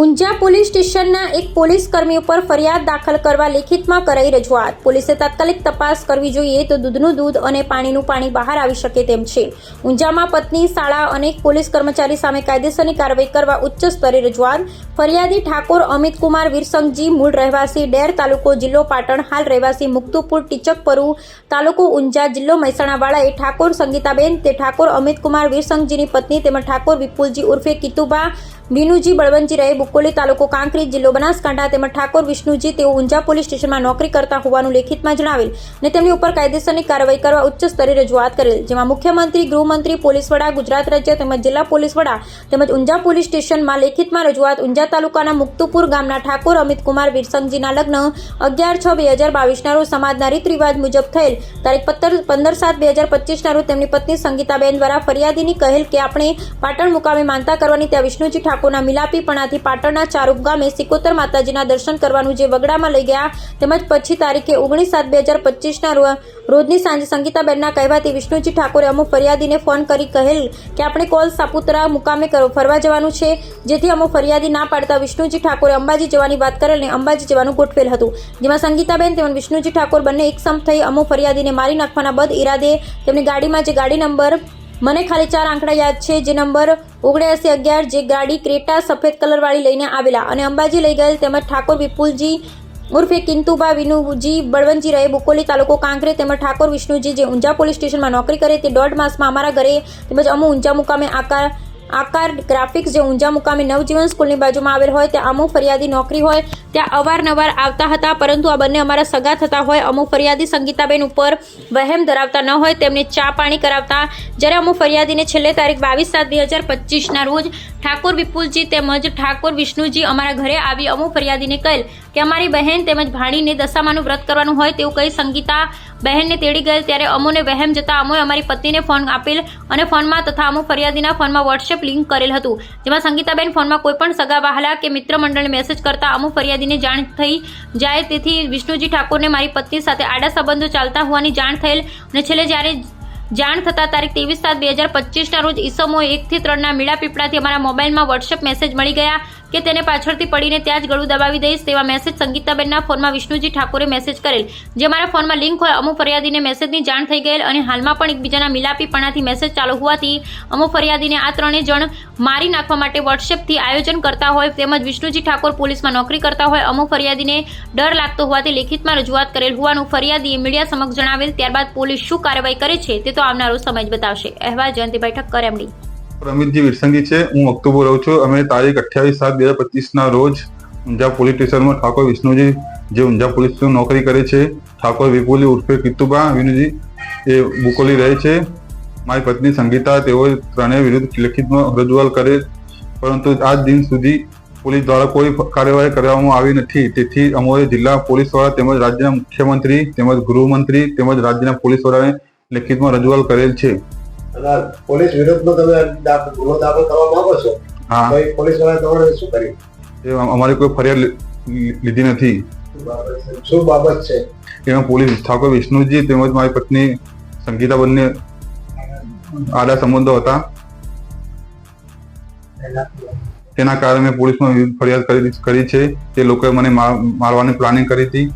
Unjha police સ્ટેશનના એક police કર્મી ઉપર ફરિયાદ દાખલ કરવા લેખિતમાં કરાઈ રજૂઆત. પોલીસે તાત્કાલિક તપાસ કરવી જોઈએ તો દૂધનું દૂધ અને પાણીનું પાણી બહાર આવી શકે તેમ છે. ઊંઝામાં પત્ની, શાળા અનેક પોલીસ કર્મચારી સામે કાયદેસરની કાર્યવાહી કરવા ઉચ્ચ સ્તરે રજૂઆત. ફરિયાદી ઠાકોર અમિત કુમાર વીરસંઘજી મૂળ રહેવાસી ડેર તાલુકો જિલ્લો પાટણ, હાલ રહેવાસી મુક્તુપુર, ટીચકપરુ તાલુકો ઊંઝા જિલ્લો મહેસાણાવાળાએ ઠાકોર સંગીતાબેન તે ઠાકોર અમિતકુમાર વીરસંગજીની પત્ની તેમજ ઠાકોર વિપુલજી ઉર્ફે કિતુબા વિનુજી બળવંતજી રહે બુકોલી તાલુકો કાંકરી જિલ્લો બનાસકાંઠા તેમજ ઠાકોર, વિષ્ણુજી તેઓ ઊંઝા પોલીસ સ્ટેશનમાં નોકરી કરતા હોવાનું લેખિતમાં જણાવેલ અને તેમની ઉપર કાયદેસરની કાર્યવાહી કરવા ઉચ્ચ સ્તરે રજૂઆત કરેલ, જેમાં મુખ્યમંત્રી, ગૃહમંત્રી, પોલીસ વડા, ગુજરાત રાજ્ય તેમજ જિલ્લા પોલીસ વડા તેમજ ઊંઝા પોલીસ સ્ટેશનમાં લેખિતમાં રજૂઆત ઊંઝા તાલુકાના મુક્તુપુર ગામના ઠાકોર, અમિતકુમાર વીરસંગજીના લગ્ન અગિયાર છ બે હજાર બાવીસના રોજ સમાજના રીત રિવાજ મુજબ થયેલ. તારીખ પત્તર પંદર સાત બે હજાર પચીસના રોજ તેમની પત્ની સંગીતાબેન દ્વારા ફરિયાદીની કહેલ કે આપણે પાટણ મુકામે માનતા કરવાની ત્યાં વિષ્ણુજી ઠાકોરના મિલાપીપણાથી પાટણના ચારુપ ગામે સિકોતર માતાજીના દર્શન કરવાનું જે વગડામાં લઈ ગયા, તેમજ પછી તારીખે ઓગણીસ સાત બે હજાર પચીસના રોજની સાંજે સંગીતાબેનના કહેવાથી વિષ્ણુજી ઠાકોરે અમુક ફરિયાદીને ફોન કરી કહેલ કે આપણે કોલ સાપુતારા મુકામે કરો, ફરવા જવાનું છે, જેથી અમુક ફરિયાદી ના પાડતા વિષ્ણુજી ઠાકોરે અંબાજી જવાની વાત કરેલ અને અંબાજી જવાનું ગોઠવેલ હતું. જેમાં સંગીતાબેન તેમજ વિષ્ણુજી ઠાકોર બંને એકસમ થઈ અમુક ફરિયાદીને મારી નાખવાના બદ ઈરાદે તેમની ગાડીમાં જે ગાડી નંબર મને ખાલી ચાર આંકડા યાદ છે. જે નંબર ઓગણ્યાસી અગિયાર, જે ગાડી ક્રેટા સફેદ કલરવાળી લઈને આવેલા અને અંબાજી લઈ ગયેલ તેમજ ઠાકોર વિપુલજી ઉર્ફે કિંતુબા વિનુજી બળવંતજી રહે બુકોલી તાલુકો કાંકરે તેમજ ઠાકોર વિષ્ણુજી જે ઊંઝા પોલીસ સ્ટેશનમાં નોકરી કરે તે દોઢ માસમાં અમારા ઘરે તેમજ અમુ ઊંઝા મુકામે આકાર આકાર ગ્રાફિક્સ જે ઊંઝા મુકામે નવજીવન સ્કૂલની બાજુમાં આવેલ હોય તે અમુક ફરિયાદી નોકરી હોય ત્યાં અવારનવાર આવતા હતા, પરંતુ આ બંને અમારા સગા થતા હોય. અમુક ફરિયાદી સંગીતાબેન ઉપર વહેમ ધરાવતા ન હોય, તેમને ચા પાણી કરાવતા. જ્યારે અમુક ફરિયાદીને છેલ્લે તારીખ બાવીસ સાત બે હજાર પચીસના રોજ ઠાકોર વિપુલજી તેમજ ઠાકોર વિષ્ણુજી અમારા ઘરે આવી અમુક ફરિયાદીને કહેલ કે અમારી બહેન તેમજ ભાણીને દશામાનું વ્રત કરવાનું હોય તેવું કહી સંગીતા બહેનને તેડી ગયેલ. ત્યારે અમોને વહેમ જતા અમોએ અમારી પત્નીને ફોન આપેલ અને ફોનમાં તથા અમુક ફરિયાદીના ફોનમાં વોટ્સએપ લિંક કરેલ હતું, જેમાં સંગીતાબેન ફોનમાં કોઈપણ સગા વહાલા કે મિત્ર મંડળને મેસેજ કરતા અમુક ફરિયાદીને જાણ થઈ જાય. તેથી વિષ્ણુજી ઠાકોરને મારી પત્ની સાથે આડા સંબંધો ચાલતા હોવાની જાણ થયેલ. અને છેલ્લે જ્યારે જાણ થતા તારીખ ત્રેવીસ સાત બે હજાર પચીસના રોજ ઈસમો એકથી ત્રણના મીડા પીપળાથી અમારા મોબાઈલમાં વોટ્સએપ મેસેજ મળી ગયા કે તેને પાછળથી પડીને ત્યાં જ ગળું દબાવી દઈશ તેવા મેસેજ સંગીતાબેનના ફોનમાં વિષ્ણુજી ઠાકોરે મેસેજ કરેલ. જે મારા ફોનમાં લિંક હોય, અમુક ફરિયાદીને મેસેજની જાણ થઈ ગયેલ અને હાલમાં પણ એકબીજાના મિલાપીપણાથી મેસેજ ચાલુ હોવાથી અમુક ફરિયાદીને આ ત્રણેય જણ મારી નાખવા માટે વોટ્સએપથી આયોજન કરતા હોય તેમજ વિષ્ણુજી ઠાકોર પોલીસમાં નોકરી કરતા હોય, અમુક ફરિયાદીને ડર લાગતો હોવાથી લેખિતમાં રજૂઆત કરેલ હોવાનું ફરિયાદીએ મીડિયા સમક્ષ જણાવેલ. ત્યારબાદ પોલીસ શું કાર્યવાહી કરે છે તે તો આવનારો સમય જ બતાવશે. અહેવાલ જયંતિભાઈ ઠક્કર એમડી રમિતજી વિરસંગી છે. હું અક્ટોબર રહું છું. અમે તારીખ અઠ્યાવીસ સાત બે હજાર પચીસના રોજ ઊંઝા પોલીસ સ્ટેશનમાં ઠાકોર વિષ્ણુજી, જે ઊંઝા પોલીસ નોકરી કરે છે, ઠાકોર વિપુલી ઉર્ફે કિત્તુબા વિનુજી, એ બુકોલી રહે છે. મારી પત્ની સંગીતા તેઓ ત્રણેય વિરુદ્ધ લેખિતમાં રજૂઆત કરે, પરંતુ આજ દિન સુધી પોલીસ દ્વારા કોઈ કાર્યવાહી કરવામાં આવી નથી. તેથી અમારે જિલ્લા પોલીસ વડા તેમજ રાજ્યના મુખ્યમંત્રી, તેમજ ગૃહમંત્રી, તેમજ રાજ્યના પોલીસ વડાને લેખિતમાં રજૂઆત કરેલ છે. પોલીસ વિરુદ્ધમાં તમે ગુનો દાખલ કરવા માંગો છો હા. પોલીસવાળા તમારે શું કર્યું? અમારી કોઈ ફરિયાદ લીધી નથી. શું બાબત છે? એમાં પોલીસ ઠાકોર વિષ્ણુજી તેમજ મારી પત્ની સંગીતા બંને આડા સંબંધો હતા. તેના કારણે પોલીસમાં ફરિયાદ કરી છે. તે લોકોએ મને માર- મારવાની પ્લાનિંગ કરી હતી.